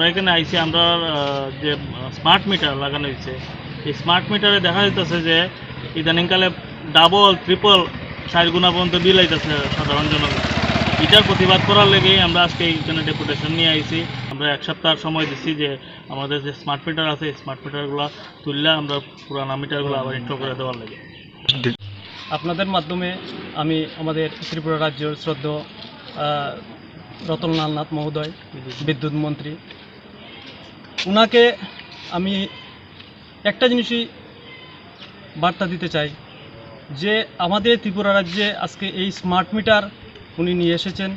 আমরা এখানে আইসি আমরা যে স্মার্ট মিটার লাগানো হয়েছে এই স্মার্ট মিটারে দেখা যাইতেছে যে ইদানিংকালে ডাবল ট্রিপল চার গুণা পর্যন্ত বিল আইতেছে সাধারণ জনগণ। এটার প্রতিবাদ করার লেগেই আমরা আজকে এইখানে ডেপুটেশন নিয়ে আইছি। আমরা এক সপ্তাহ সময় দিচ্ছি যে আমাদের যে স্মার্ট মিটার আছে স্মার্ট মিটারগুলো তুললে আমরা পুরানা মিটারগুলো আবার ইনস্টল করে দেওয়ার লাগে। আপনাদের মাধ্যমে আমি আমাদের ত্রিপুরা রাজ্যের শ্রদ্ধ রতনলাল নাথ মহোদয় বিদ্যুৎ মন্ত্রী ওনাকে আমি একটা জিনিসই বার্তা দিতে চাই, যে আমাদের ত্রিপুরা রাজ্যে আজকে এই স্মার্ট মিটার উনি নিয়ে এসেছেন।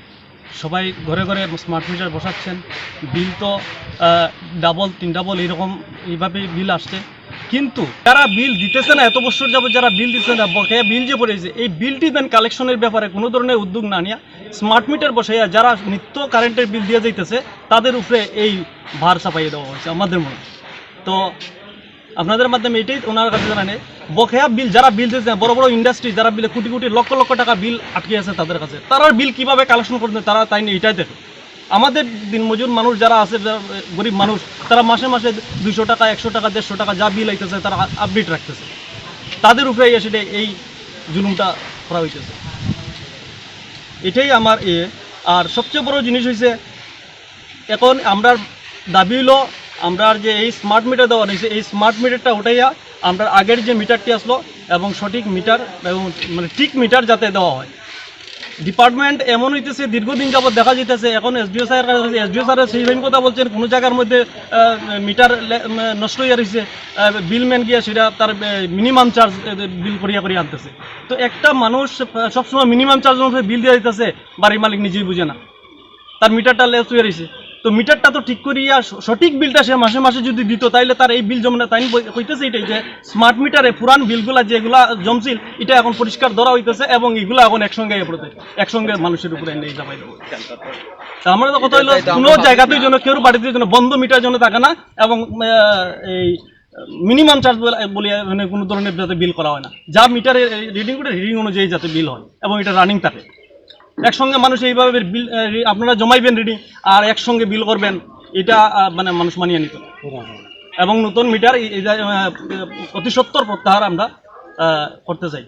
সবাই ঘরে ঘরে স্মার্ট মিটার বসাচ্ছেন। বিল তো ডাবল তিন ডাবল এইরকম এইভাবেই বিল আসছে। কিন্তু যারা বিল দিতেছে না, এত বছর যাবত যারা বিল দিতেছে না, বকেয়া বিল যে পড়েছে, এই বিলটি দেন কালেকশনের ব্যাপারে কোনো ধরনের উদ্যোগ না নিয়ে স্মার্ট মিটার বসাইয়া যারা নিত্য কারেন্টের বিল দিয়ে যাইতেছে, তাদের উপরে এই ভার চাপাইয়ে দেওয়া হয়েছে আমাদের মনে তো আপনাদের মাধ্যমে এটাই ওনার কাছে জানানে, বকেয়া বিল যারা বিল দিতেছে বড় বড় ইন্ডাস্ট্রি যারা বিলে কোটি কোটি লক্ষ লক্ষ টাকা বিল আটকে আছে তাদের কাছে, তারা বিল কীভাবে কালেকশন করতে তারা তাই নিয়ে এটাই দেখে। আমাদের দিনমজুর মানুষ যারা আছে গরিব মানুষ, তারা মাসে মাসে দুইশো টাকা, একশো টাকা, দেড়শো টাকা যা বিল আইতেছে, তারা আপডেট রাখতেছে। তাদের উপরে এসে এই জুলুমটা করা হইতেছে। এটাই আমার এ। আর সবচেয়ে বড় জিনিস হয়েছে এখন আমরা দাবি হলো আমরা যে এই স্মার্ট মিটার দেওয়া হয়েছে এই স্মার্ট মিটারটা উঠাইয়া আমরা আগের যে মিটারটি আসলো, এবং সঠিক মিটার এবং মানে ঠিক মিটার যাতে দেওয়া হয়। ডিপার্টমেন্ট এমন হইতেছে, দীর্ঘদিন যাবৎ দেখা যেতেছে এখন এসডিও কাছে এসডিও স্যারের সেই ভাবে কথা বলছেন, কোনো জায়গার মধ্যে মিটার নষ্ট হয়ে রয়েছে বিল ম্যান গিয়ে সেটা তার মিনিমাম চার্জ বিল করিয়া করিয়া আনতেছে। তো একটা মানুষ সবসময় মিনিমাম চার্জ বিল দিয়ে দিতেছে, বাড়ির মালিক নিজেই বুঝে না। তার মিটারটা লেস হয়ে রয়েছে তো মিটারটা তো ঠিক করিয়া সঠিক বিলটা সে মাসে মাসে যদি দিত তাইলে তার এই বিল জমে না তাই কইতেছে এটাই যে স্মার্ট মিটারে পুরান বিলগুলা যেগুলা জমছিল এটা এখন পরিষ্কার ধরা হইতেছে এবং এগুলো এখন একসঙ্গে একসঙ্গে মানুষের উপরে নিয়ে যাবাই দেবো। আমরা তো কথা হলো কোনো জায়গাতেই যেন কেউ বাড়িতে যেন বন্ধ মিটার জন্য থাকে না এবং এই মিনিমাম চার্জ বলে মানে কোনো ধরনের যাতে বিল করা হয় না। যা মিটারের রিডিং করে রিডিং অনুযায়ী যাতে বিল হয় এবং এটা রানিং থাকে। একসঙ্গে মানুষ এইভাবে আপনারা জমাইবেন রিডিং আর একসঙ্গে বিল করবেন, এটা মানে মানুষ মানিয়ে নিত। এবং নতুন মিটার অতি সত্তর প্রত্যাহার আমরা করতে চাই।